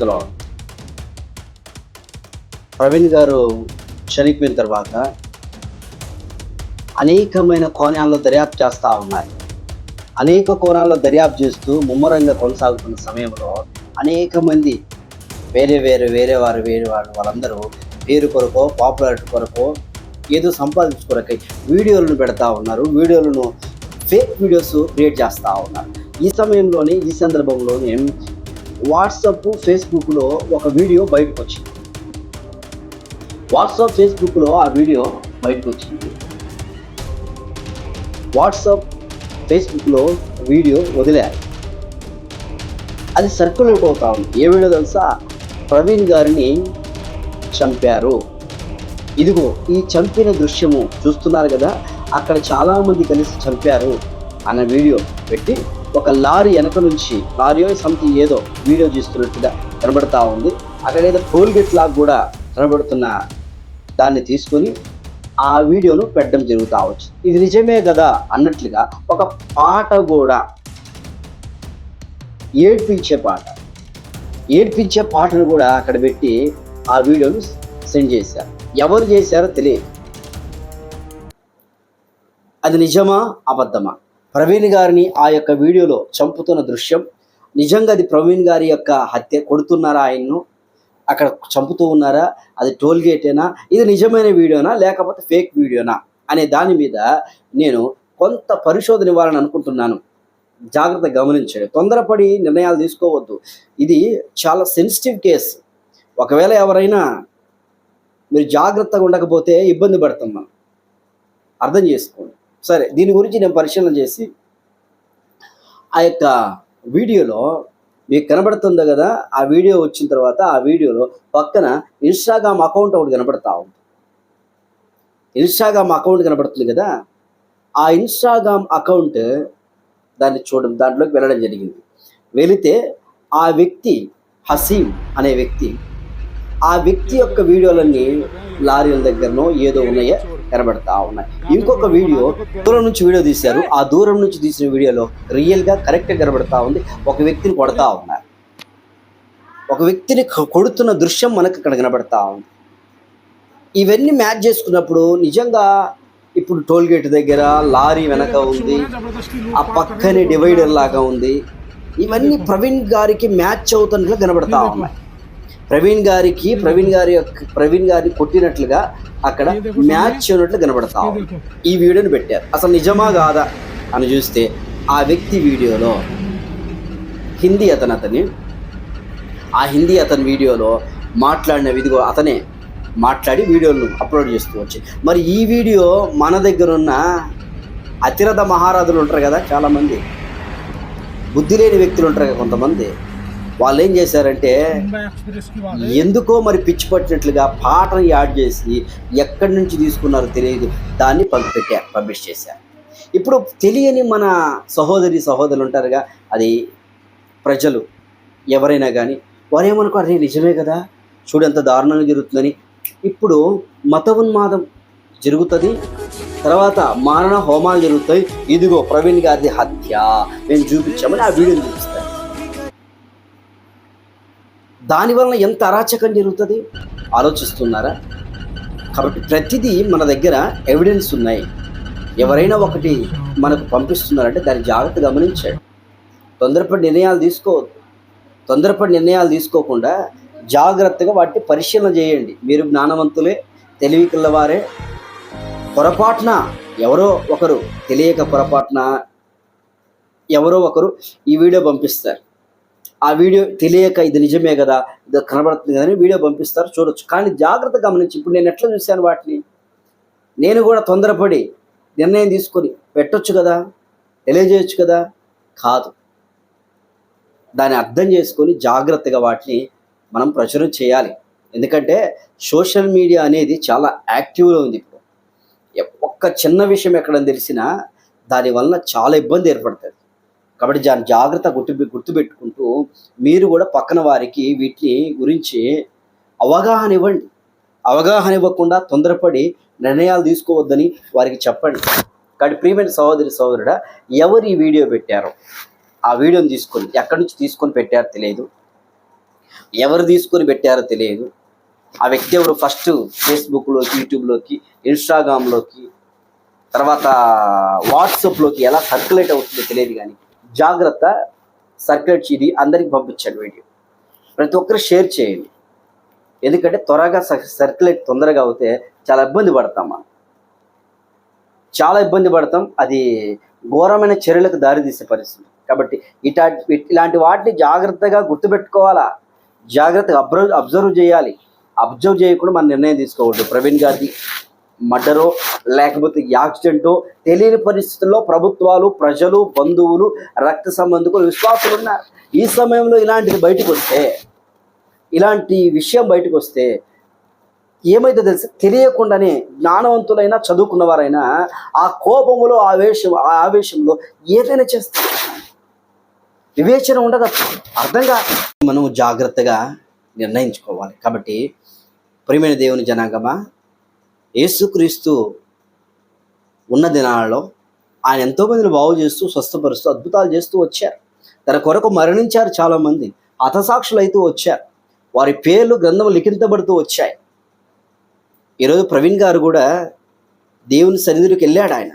పరిస్థితిలో ప్రవీణ్ గారు చనిపోయిన తర్వాత అనేకమైన కోణాల్లో దర్యాప్తు చేస్తూ ఉన్నారు. అనేక కోణాల్లో దర్యాప్తు చేస్తూ ముమ్మరంగా కొనసాగుతున్న సమయంలో అనేక మంది వేరే వేరే వేరే వారు వేరే వాళ్ళు వాళ్ళందరూ పేరు కొరకో పాపులారిటీ కొరకో ఏదో సంపాదించుకోరకై వీడియోలను పెడతా ఉన్నారు. వీడియోలను ఫేక్ వీడియోస్ క్రియేట్ చేస్తూ ఉన్నారు. ఈ సమయంలోనే ఈ సందర్భంలోనే వాట్సప్ ఫేస్బుక్లో ఒక వీడియో బయటకు వచ్చింది వాట్సాప్ ఫేస్బుక్లో ఆ వీడియో బయటకు వచ్చింది వాట్సాప్ ఫేస్బుక్లో వీడియో వదిలారు అది సర్క్యులేట్ అవుతా ఉంది. ఏ వీడియో తెలుసా? ప్రవీణ్ గారిని చంపారు. ఇదిగో ఈ చంపిన దృశ్యము చూస్తున్నారు కదా? అక్కడ చాలామంది కలిసి చంపారు అన్న వీడియో పెట్టి ఒక లారీ వెనక నుంచి లారీ సంథింగ్ ఏదో వీడియో చేస్తున్నట్టుగా కనబడతా ఉంది. అక్కడ ఏదో టోల్ గేట్ లాగా కూడా కనబడుతున్న దాన్ని తీసుకొని ఆ వీడియోను పెట్టడం జరుగుతూ వచ్చు. ఇది నిజమే కదా అన్నట్లుగా ఒక పాట కూడా ఏడ్పించే పాట. ఏడ్పించే పాటను కూడా అక్కడ పెట్టి ఆ వీడియోను సెండ్ చేశారు. ఎవరు చేశారో తెలియదు. అది నిజమా? అబద్ధమా? ప్రవీణ్ గారిని ఆ యొక్క వీడియోలో చంపుతున్న దృశ్యం. నిజంగా అది ప్రవీణ్ గారి యొక్క హత్య కొడుతున్నారా ఆయన్ను? అక్కడ చంపుతూ ఉన్నారా? అది టోల్ గేటేనా ఇది నిజమైన వీడియోనా? లేకపోతే ఫేక్ వీడియోనా? అనే దాని మీద నేను కొంత పరిశోధన ఇవ్వాలని అనుకుంటున్నాను. జాగ్రత్త గమనించండి. తొందరపడి నిర్ణయాలు తీసుకోవద్దు. ఇది చాలా సెన్సిటివ్ కేసు ఒకవేళ ఎవరైనా మీరు జాగ్రత్తగా ఉండకపోతే ఇబ్బంది పడతాం మనం. అర్థం చేసుకోండి. సరే దీని గురించి నేను పరిశీలన చేసి ఆ యొక్క వీడియోలో మీకు కనబడుతుందో కదా ఆ వీడియో వచ్చిన తర్వాత ఆ వీడియోలో పక్కన ఇన్స్టాగ్రామ్ అకౌంట్ ఒకటి కనబడతా ఉంది. ఇన్స్టాగ్రామ్ అకౌంట్ కనబడుతుంది కదా ఆ ఇన్స్టాగ్రామ్ అకౌంట్ దాన్ని చూడడం దాంట్లోకి వెళ్ళడం జరిగింది. వెళితే ఆ వ్యక్తి హసీం అనే వ్యక్తి ఆ వ్యక్తి యొక్క వీడియోలన్నీ లారీల దగ్గరనో ఏదో ఉన్నాయో? కనబడతా ఉన్నాయి. ఇంకొక వీడియో దూరం నుంచి వీడియో తీశారు. ఆ దూరం నుంచి తీసిన వీడియోలో రియల్గా కరెక్ట్గా కనబడతా ఉంది. ఒక వ్యక్తిని కొడతా ఉన్నారు. ఒక వ్యక్తిని కొడుతున్న దృశ్యం మనకు అక్కడ కనబడతా ఉంది. ఇవన్నీ మ్యాచ్ చేసుకున్నప్పుడు నిజంగా ఇప్పుడు టోల్ గేట్ దగ్గర లారీ వెనక ఉంది. ఆ పక్కనే డివైడర్ లాగా ఉంది. ఇవన్నీ ప్రవీణ్ గారికి మ్యాచ్ అవుతున్నట్లు కనబడతా ఉన్నాయి. ప్రవీణ్ గారికి ప్రవీణ్ గారి యొక్క ప్రవీణ్ గారిని కొట్టినట్లుగా అక్కడ మ్యాచ్ అయినట్లు కనబడతా ఈ వీడియోని పెట్టారు. అసలు నిజమా కాదా అని చూస్తే ఆ వ్యక్తి వీడియోలో హిందీ అతను అతని ఆ హిందీ అతని వీడియోలో మాట్లాడిన విధిగో అతనే మాట్లాడి వీడియోలను అప్లోడ్ చేస్తూ వచ్చి మరి ఈ వీడియో మన దగ్గర ఉన్న అతిరథ మహారాజులు ఉంటారు కదా చాలామంది. బుద్ధి లేని వ్యక్తులు ఉంటారు కదా కొంతమంది. వాళ్ళు ఏం చేశారంటే ఎందుకో మరి పిచ్చి పట్టినట్లుగా పాటను యాడ్ చేసి ఎక్కడి నుంచి తీసుకున్నారో తెలియదు. దాన్ని పంపిపెట్టారు పబ్లిష్ చేశారు ఇప్పుడు తెలియని మన సహోదరి సహోదరులు ఉంటారుగా అది ప్రజలు ఎవరైనా కానీ వారు ఏమనుకో అరే నిజమే కదా చూడు ఎంత దారుణంగా జరుగుతుందని. ఇప్పుడు మత ఉన్మాదం జరుగుతుంది తర్వాత మారణ హోమాలు జరుగుతాయి. ఇదిగో ప్రవీణ్ గారిది హత్య మేము చూపించామని ఆ వీడియోని దానివలన ఎంత అరాచకం జరుగుతుంది? ఆలోచిస్తున్నారా? కాబట్టి ప్రతిదీ మన దగ్గర ఎవిడెన్స్ ఉన్నాయి. ఎవరైనా ఒకటి మనకు పంపిస్తున్నారంటే దాన్ని జాగ్రత్త గమనించండి. తొందరపడి నిర్ణయాలు తీసుకోవద్దు. తొందరపడి నిర్ణయాలు తీసుకోకుండా జాగ్రత్తగా వాటిని పరిశీలన చేయండి. మీరు జ్ఞానవంతులే తెలివి పొరపాటున ఎవరో ఒకరు తెలియక పొరపాటున ఎవరో ఒకరు ఈ వీడియో పంపిస్తారు. ఆ వీడియో తెలియక ఇది నిజమే కదా ఇది కనబడుతుంది కదా అని వీడియో పంపిస్తారు చూడొచ్చు. కానీ జాగ్రత్త గమనించి ఇప్పుడు నేను ఎట్లా చూశాను వాటిని? నేను కూడా తొందరపడి నిర్ణయం తీసుకొని పెట్టొచ్చు కదా తెలియజేయచ్చు కదా? కాదు. దాన్ని అర్థం చేసుకొని జాగ్రత్తగా వాటిని మనం ప్రచురం చేయాలి. ఎందుకంటే సోషల్ మీడియా అనేది చాలా యాక్టివ్లో ఉంది ఇప్పుడు. ఎ- ఒక్క చిన్న విషయం ఎక్కడ తెలిసినా దానివల్ల చాలా ఇబ్బంది ఏర్పడుతుంది కాబట్టి దాని జాగ్రత్త గుర్తు గుర్తుపెట్టుకుంటూ మీరు కూడా పక్కన వారికి వీటిని గురించి అవగాహన ఇవ్వండి. అవగాహన ఇవ్వకుండా తొందరపడి నిర్ణయాలు తీసుకోవద్దని వారికి చెప్పండి. కాబట్టి ప్రియమైన సహోదరి సహోదరుడ ఎవరు ఈ వీడియో పెట్టారో ఆ వీడియోని తీసుకొని ఎక్కడి నుంచి తీసుకొని పెట్టారో తెలియదు. ఎవరు తీసుకొని పెట్టారో తెలియదు. ఆ వ్యక్తి ఎవరు? ఫస్ట్ ఫేస్బుక్లోకి యూట్యూబ్లోకి ఇన్స్టాగ్రామ్లోకి తర్వాత వాట్సాప్లోకి ఎలా సర్క్యులేట్ అవుతుందో తెలియదు కానీ జాగ్రత్త సర్క్యులేట్ చేయండి అందరికి పంపించండి వీడియో. ప్రతి ఒక్కరు షేర్ చేయండి. ఎందుకంటే త్వరగా సర్క్యులేట్ తొందరగా అవుతే చాలా ఇబ్బంది పడతాం మనం. చాలా ఇబ్బంది పడతాం. అది ఘోరమైన చర్యలకు దారితీసే పరిస్థితి. కాబట్టి ఇటా ఇలాంటి వాటిని జాగ్రత్తగా గుర్తుపెట్టుకోవాలా? జాగ్రత్తగా అబ్జర్వ్ అబ్జర్వ్ చేయాలి. అబ్జర్వ్ చేయకుండా మన నిర్ణయం తీసుకోకూడదు. ప్రవీణ్ గారిది మర్డరో లేకపోతే యాక్సిడెంటో తెలియని పరిస్థితుల్లో ప్రభుత్వాలు ప్రజలు బంధువులు రక్త సంబంధికులు విశ్వాసులు ఉన్నారు. ఈ సమయంలో ఇలాంటిది బయటకు వస్తే ఇలాంటి విషయం బయటకు వస్తే ఏమైతే తెలుసు? తెలియకుండానే జ్ఞానవంతులైనా చదువుకున్నవారైనా ఆ కోపములో ఆవేశం ఆ ఆవేశంలో ఏదైనా చేస్తారు. వివేచన ఉండదు అర్థంగా మనం జాగ్రత్తగా నిర్ణయించుకోవాలి. కాబట్టి ప్రియమైన దేవుని జనాంగమా యేసుక్రీస్తు ఉన్న దినాలలో ఆయన ఎంతోమందిని బాగు చేస్తూ స్వస్థపరుస్తూ అద్భుతాలు చేస్తూ వచ్చారు. తన కొరకు మరణించారు చాలామంది. హతసాక్షులు అయితే వచ్చారు. వారి పేర్లు గ్రంథం లిఖించబడుతూ వచ్చాయి. ఈరోజు ప్రవీణ్ గారు కూడా దేవుని సన్నిధిలోకి వెళ్ళాడు ఆయన.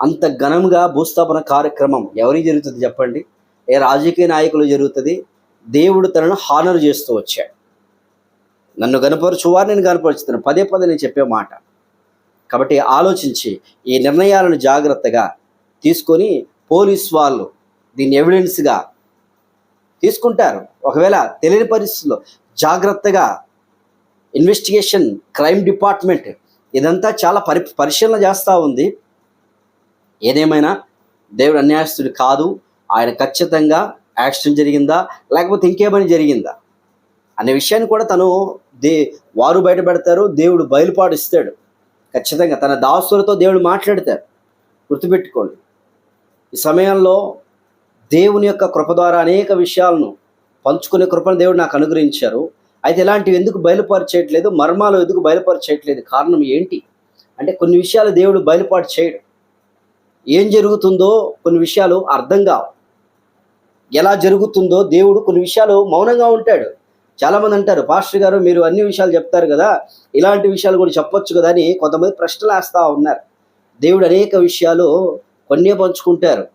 అంత ఘనంగా భూస్థాపన కార్యక్రమం ఎవరికి జరుగుతుంది చెప్పండి? ఏ రాజకీయ నాయకులు జరుగుతుంది? దేవుడు తనను హానర్ చేస్తూ వచ్చాడు. నన్ను గనపరచువా నేను కనపరుచుతున్నాను పదే పదే నేను చెప్పే మాట. కాబట్టి ఆలోచించి ఈ నిర్ణయాలను జాగ్రత్తగా తీసుకొని పోలీస్ వాళ్ళు దీన్ని ఎవిడెన్స్గా తీసుకుంటారు. ఒకవేళ తెలియని పరిస్థితుల్లో జాగ్రత్తగా ఇన్వెస్టిగేషన్ క్రైమ్ డిపార్ట్మెంట్ ఇదంతా చాలా పరి పరిశీలన చేస్తూ ఉంది. ఏదేమైనా దేవుడు అన్యాయస్తుడు కాదు. ఆయన ఖచ్చితంగా యాక్సిడెంట్ జరిగిందా? లేకపోతే ఇంకేమైనా జరిగిందా? అనే విషయాన్ని కూడా తను దే వారు బయటపెడతారు దేవుడు బయలుపాటిస్తాడు. ఖచ్చితంగా తన దాసులతో దేవుడు మాట్లాడతారు గుర్తుపెట్టుకోండి. ఈ సమయంలో దేవుని యొక్క కృప ద్వారా అనేక విషయాలను పంచుకునే కృపను దేవుడు నాకు అనుగ్రహించారు. అయితే ఇలాంటివి ఎందుకు బయలుపరచేయట్లేదు మర్మాలు ఎందుకు బయలుపరచేయట్లేదు కారణం ఏంటి? అంటే కొన్ని విషయాలు దేవుడు బయలుపాటు చేయడు. ఏం జరుగుతుందో కొన్ని విషయాలు అర్థం కావు. ఎలా జరుగుతుందో దేవుడు కొన్ని విషయాలు మౌనంగా ఉంటాడు. చాలామంది అంటారు పాస్టర్ గారు మీరు అన్ని విషయాలు చెప్తారు కదా ఇలాంటి విషయాలు కూడా చెప్పొచ్చు కదా అని కొంతమంది ప్రశ్నలు వేస్తూ ఉన్నారు. దేవుడు అనేక విషయాలు కొన్నే పంచుకుంటారు.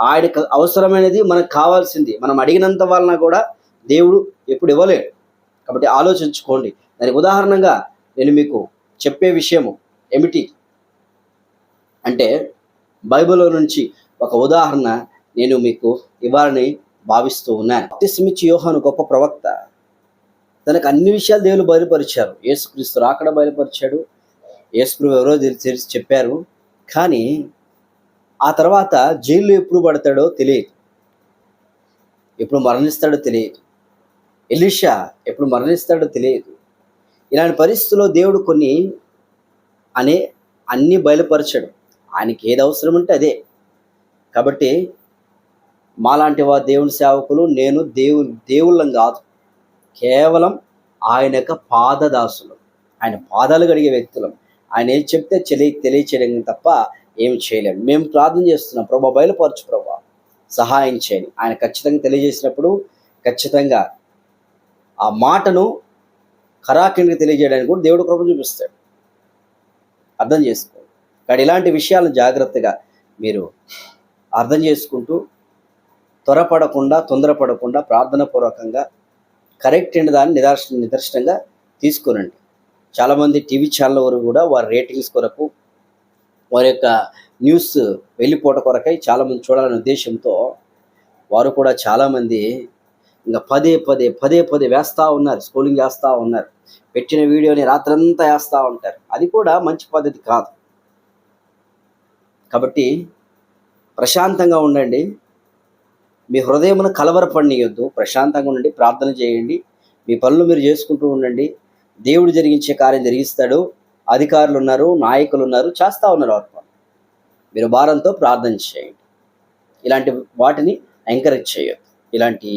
ఆయనకు అవసరమైనది మనకు కావాల్సింది. మనం అడిగినంత వలన కూడా దేవుడు ఎప్పుడు ఇవ్వలేడు. కాబట్టి ఆలోచించుకోండి. దానికి ఉదాహరణగా నేను మీకు చెప్పే విషయము ఏమిటి? అంటే బైబిల్లో నుంచి ఒక ఉదాహరణ నేను మీకు ఇవ్వాలని భావిస్తూ ఉన్నాను. అత్యస్మిచ్చి యోహాను గొప్ప ప్రవక్త. తనకు అన్ని విషయాలు దేవుడు బయలుపరిచారు. యేసుక్రీస్తు రాకడ బయలుపరిచాడు. యేసుప్రభు ఎవరో తెలిసి చెప్పారు. కానీ ఆ తర్వాత జైల్లో ఎప్పుడు పడతాడో తెలియదు. ఎప్పుడు మరణిస్తాడో తెలియదు. ఎలిషా ఎప్పుడు మరణిస్తాడో తెలియదు. ఇలాంటి పరిస్థితుల్లో దేవుడు కొన్ని అనే అన్ని బయలుపరచడు. ఆయనకి ఏది అవసరం ఉంటే అదే. కాబట్టి మాలాంటి వా దేవుని సేవకులు నేను దేవు దేవుళ్ళం కాదు. కేవలం ఆయన యొక్క పాదదాసులు ఆయన పాదాలు కడిగే వ్యక్తులం. ఆయన ఏం చెప్తే తెలియ తెలియచేయడం తప్ప ఏం చేయలేము మేము ప్రార్థన చేస్తున్నాం. ప్రభా బయలుపరచు ప్రభా. సహాయం చేయండి. ఆయన ఖచ్చితంగా తెలియజేసినప్పుడు ఖచ్చితంగా ఆ మాటను ఖరాఖండ్గా తెలియజేయడానికి కూడా దేవుడు కృప చూపిస్తాడు. అర్థం చేసుకో కానీ ఇలాంటి విషయాలను జాగ్రత్తగా మీరు అర్థం చేసుకుంటూ త్వరపడకుండా తొందరపడకుండా ప్రార్థన పూర్వకంగా కరెక్ట్ అయిన దాన్ని నిదర్శన నిదర్శనంగా తీసుకురండి చాలామంది టీవీ ఛానల్ వరకు కూడా వారి రేటింగ్స్ కొరకు వారి యొక్క న్యూస్ వెళ్ళిపోట కొరకై చాలామంది చూడాలనే ఉద్దేశంతో వారు కూడా చాలామంది ఇంకా పదే పదే పదే పదే వేస్తూ ఉన్నారు స్కూలింగ్ చేస్తూ ఉన్నారు. పెట్టిన వీడియోని రాత్రంతా వేస్తూ ఉంటారు. అది కూడా మంచి పద్ధతి కాదు. కాబట్టి ప్రశాంతంగా ఉండండి. మీ హృదయమును కలవరపడియొద్దు ప్రశాంతంగా ఉండండి ప్రార్థన చేయండి. మీ పనులు మీరు చేసుకుంటూ ఉండండి. దేవుడు జరిగించే కార్యం జరిగిస్తాడు. అధికారులు ఉన్నారు నాయకులు ఉన్నారు చేస్తూ ఉన్నారు వారి మీరు భారంతో ప్రార్థన చేయండి. ఇలాంటి వాటిని ఎంకరేజ్ చేయొద్దు. ఇలాంటి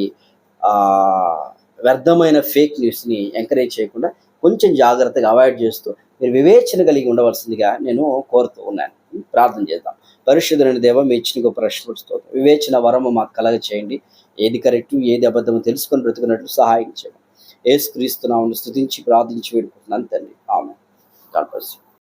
వ్యర్థమైన ఫేక్ న్యూస్ని ఎంకరేజ్ చేయకుండా కొంచెం జాగ్రత్తగా అవాయిడ్ చేస్తూ మీరు వివేచన కలిగి ఉండవలసిందిగా నేను కోరుతూ ఉన్నాను. ప్రార్థన చేద్దాం. పరిశుద్ధులైన దేవ మీ ఇచ్చిన గొప్ప రక్షపరుస్తూ వివేచన వరము మాకు కలగ చేయండి ఏది కరెక్టు ఏది అబద్ధమో తెలుసుకొని బ్రతుకున్నట్లు సహాయం చేయండి. ఏసు క్రీస్తున్నామని స్థుతించి ప్రార్థించి వేడుకుంటున్నాను తండ్రి. ఆమె గాడ్ బ్లెస్